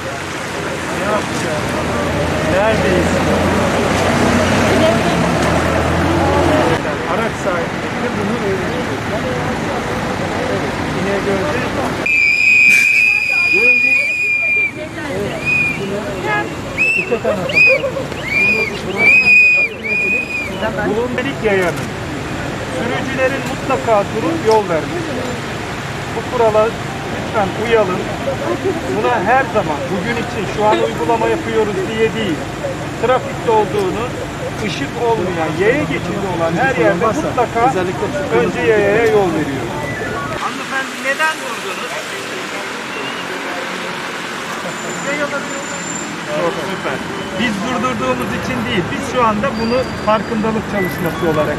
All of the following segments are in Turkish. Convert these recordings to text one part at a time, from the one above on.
Arkadaşlar. Neredeyiz? Araç sahipleri bunu öğreniyor. Evet, İnegöl'de İki tane Bulundelik yayanın sürücülerin mutlaka durup yol vermesi. Bu kurala lütfen uyalım. Buna her zaman bugün için şu an uygulama yapıyoruz diye değil. Trafikte olduğunu ışık olmayan, yaya geçidi olan her yerde mutlaka önce yayaya yol veriyoruz. Hanımefendi neden durdunuz? Çok süper. Biz durdurduğumuz için değil, biz şu anda bunu farkındalık çalışması olarak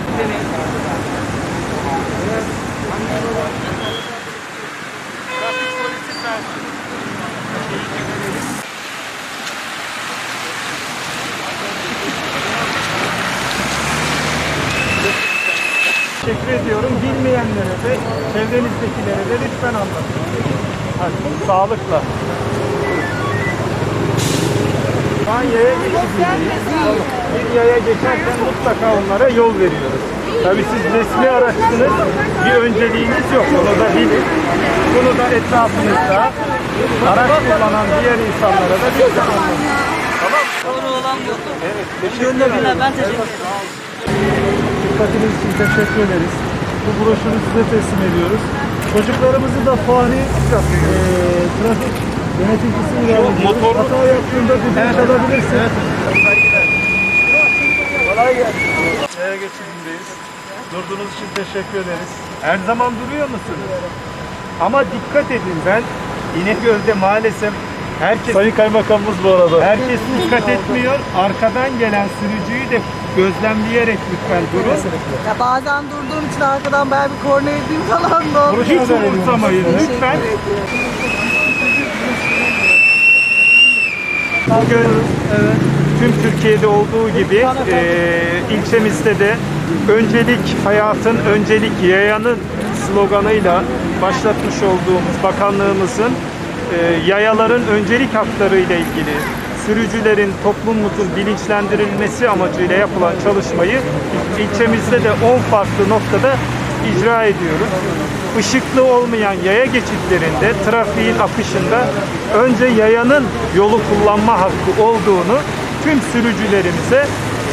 Teşekkür ediyorum. Bilmeyenlere de, çevrenizdekilere de lütfen anlatın. Hadi, sağlıkla. Şu an yaya geçidindeyiz. Bir yaya geçerken mutlaka onlara yol veriyoruz. Tabii siz resmi araçsınız, bir önceliğiniz yok. Onu da bilin. Bunu da etrafınızda araç kullanan diğer insanlara da lütfen anlatın. Tamam Doğru olan bu. Evet, teşekkür ederim. Ben teşekkür ederim. Dikkatiniz için teşekkür ederiz. Bu broşürü size teslim ediyoruz. Çocuklarımızı da fani eee trafik yöneticisi ilan ediyoruz. motorlu- Hata yaptığında düdük çalabilirsin. Kolay gelsin. Yaya geçidindeyiz. Durduğunuz için teşekkür ederiz. Her zaman duruyor musunuz? Ama dikkat edin ben İnegöl'de maalesef herkes Sayın Kaymakamımız bu arada. herkes dikkat etmiyor. Arkadan gelen sürücüyü de gözlemleyerek lütfen durun. Ya bazen durduğum için arkadan ben bir korna edeyim falan da oluyor. Hiç umursamayın lütfen. Bugün tüm Türkiye'de olduğu gibi e, ilçemizde de öncelik hayatın, öncelik yayanın sloganıyla başlatmış olduğumuz bakanlığımızın e, yayaların öncelik hakları ile ilgili sürücülerin toplumumuzun bilinçlendirilmesi amacıyla yapılan çalışmayı ilçemizde de 10 farklı noktada icra ediyoruz. Işıklı olmayan yaya geçitlerinde trafiğin akışında önce yayanın yolu kullanma hakkı olduğunu tüm sürücülerimize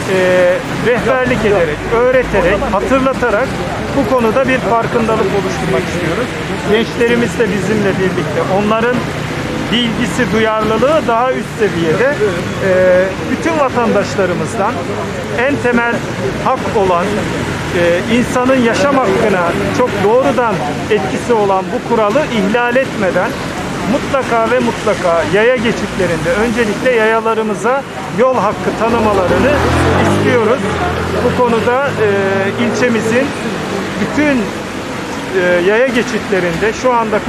eee, rehberlik ederek, öğreterek, hatırlatarak bu konuda bir farkındalık oluşturmak istiyoruz. Gençlerimiz de bizimle birlikte onların bilgisi, duyarlılığı daha üst seviyede. Ee, bütün vatandaşlarımızdan en temel hak olan e, insanın yaşam hakkına çok doğrudan etkisi olan bu kuralı ihlal etmeden mutlaka ve mutlaka yaya geçitlerinde öncelikle yayalarımıza yol hakkı tanımalarını istiyoruz. Bu konuda e, ilçemizin bütün e, yaya geçitlerinde şu anda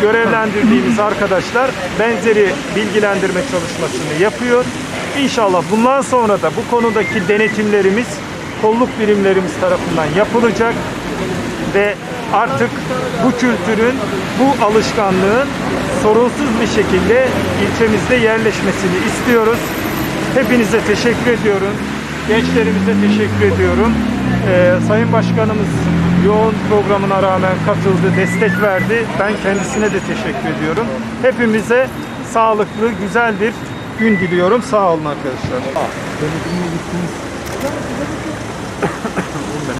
görevlendirdiğimiz arkadaşlar benzeri bilgilendirme çalışmasını yapıyor. İnşallah bundan sonra da bu konudaki denetimlerimiz kolluk birimlerimiz tarafından yapılacak ve artık bu kültürün, bu alışkanlığın sorunsuz bir şekilde ilçemizde yerleşmesini istiyoruz. Hepinize teşekkür ediyorum. Gençlerimize teşekkür ediyorum. Ee, Sayın Başkanımız yoğun programına rağmen katıldı, destek verdi. Ben kendisine de teşekkür ediyorum. Hepimize sağlıklı, güzel bir gün diliyorum. Sağ olun arkadaşlar. Gittiniz.